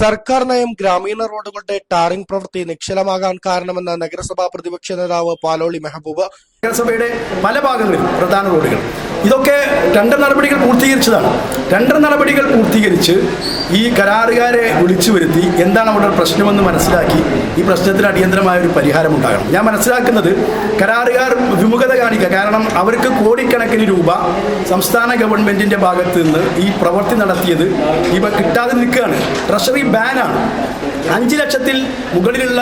സർക്കാർ നയം ഗ്രാമീണ റോഡുകളുടെ ടാറിംഗ് പ്രവൃത്തി നിശ്ചലമാകാൻ കാരണമെന്ന് നഗരസഭാ പ്രതിപക്ഷ നേതാവ് പാലോളി മെഹബൂബ്. നഗരസഭയുടെ പല ഭാഗങ്ങളിലും പ്രധാന റോഡുകൾ. ഇതൊക്കെ ടെൻഡർ നടപടികൾ പൂർത്തീകരിച്ചതാണ്. ടെൻഡർ നടപടികൾ പൂർത്തീകരിച്ച് ഈ കരാറുകാരെ വിളിച്ചു വരുത്തി എന്താണ് അവിടെ പ്രശ്നമെന്ന് മനസ്സിലാക്കി ഈ പ്രശ്നത്തിന് അടിയന്തരമായ ഒരു പരിഹാരം ഉണ്ടാകണം. ഞാൻ മനസ്സിലാക്കുന്നത് കരാറുകാർ വിമുഖത കാണിക്കുക. കാരണം അവർക്ക് കോടിക്കണക്കിന് രൂപ സംസ്ഥാന ഗവൺമെന്റിന്റെ ഭാഗത്ത് നിന്ന് ഈ പ്രവൃത്തി നടത്തിയത് ഇവ കിട്ടാതെ നിൽക്കുകയാണ്. ട്രഷറി ബാനാണ്. അഞ്ച് ലക്ഷത്തിൽ മുകളിലുള്ള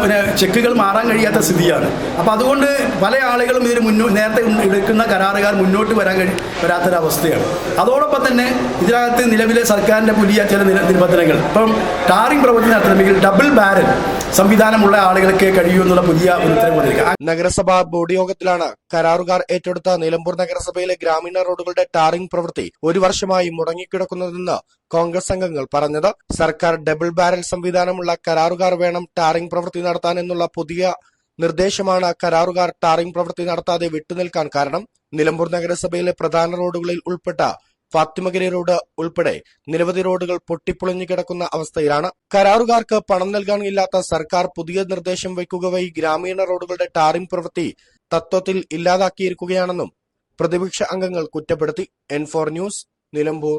പിന്നെ ചെക്കുകൾ മാറാൻ കഴിയാത്ത സ്ഥിതിയാണ്. അപ്പോൾ അതുകൊണ്ട് പല ആളുകളും ഇതിന് മുന്നോ നേരത്തെ എടുക്കുന്ന കരാറുകാർ മുന്നോട്ട് വരാൻ കഴി വരാത്തൊരവസ്ഥയാണ്. അതോടൊപ്പം തന്നെ ഇതിനകത്ത് നിലവിലെ സർക്കാരിന്റെ പുതിയ ചില നിബന്ധനകൾ. ഇപ്പം ടാറിംഗ് പ്രവർത്തനം നടത്തണമെങ്കിൽ ഡബിൾ ബാരൽ സംവിധാനമുള്ള ആളുകൾക്ക് കഴിയൂ എന്നുള്ള പുതിയ നഗരസഭാ ബോർഡ് യോഗത്തിലാണ് കരാറുകാർ ഏറ്റെടുത്ത നിലമ്പൂർ നഗരസഭയിലെ ഗ്രാമീണ റോഡുകളുടെ ടാറിംഗ് പ്രവൃത്തി ഒരു വർഷമായി മുടങ്ങിക്കിടക്കുന്നതെന്ന് കോൺഗ്രസ് അംഗങ്ങൾ പറഞ്ഞത്. സർക്കാർ ഡബിൾ ബാരൽ സംവിധാനമുള്ള കരാറുകാർ വേണം ടാറിംഗ് പ്രവൃത്തി നടത്താൻ എന്നുള്ള പുതിയ നിർദ്ദേശമാണ് കരാറുകാർ ടാറിംഗ് പ്രവൃത്തി നടത്താതെ വിട്ടുനിൽക്കാൻ കാരണം. നിലമ്പൂർ നഗരസഭയിലെ പ്രധാന റോഡുകളിൽ ഉൾപ്പെട്ട ഫാത്തിമഗിരി റോഡ് ഉൾപ്പെടെ നിരവധി റോഡുകൾ പൊട്ടിപ്പൊളിഞ്ഞു കിടക്കുന്ന അവസ്ഥയിലാണ്. കരാറുകാർക്ക് പണം നൽകാനില്ലാത്ത സർക്കാർ പുതിയ നിർദ്ദേശം വയ്ക്കുക വഴി ഗ്രാമീണ റോഡുകളുടെ ടാറിംഗ് പ്രവൃത്തി തത്വത്തിൽ ഇല്ലാതാക്കിയിരിക്കുകയാണെന്നും പ്രതിപക്ഷ അംഗങ്ങൾ കുറ്റപ്പെടുത്തി. N four news Nilambur.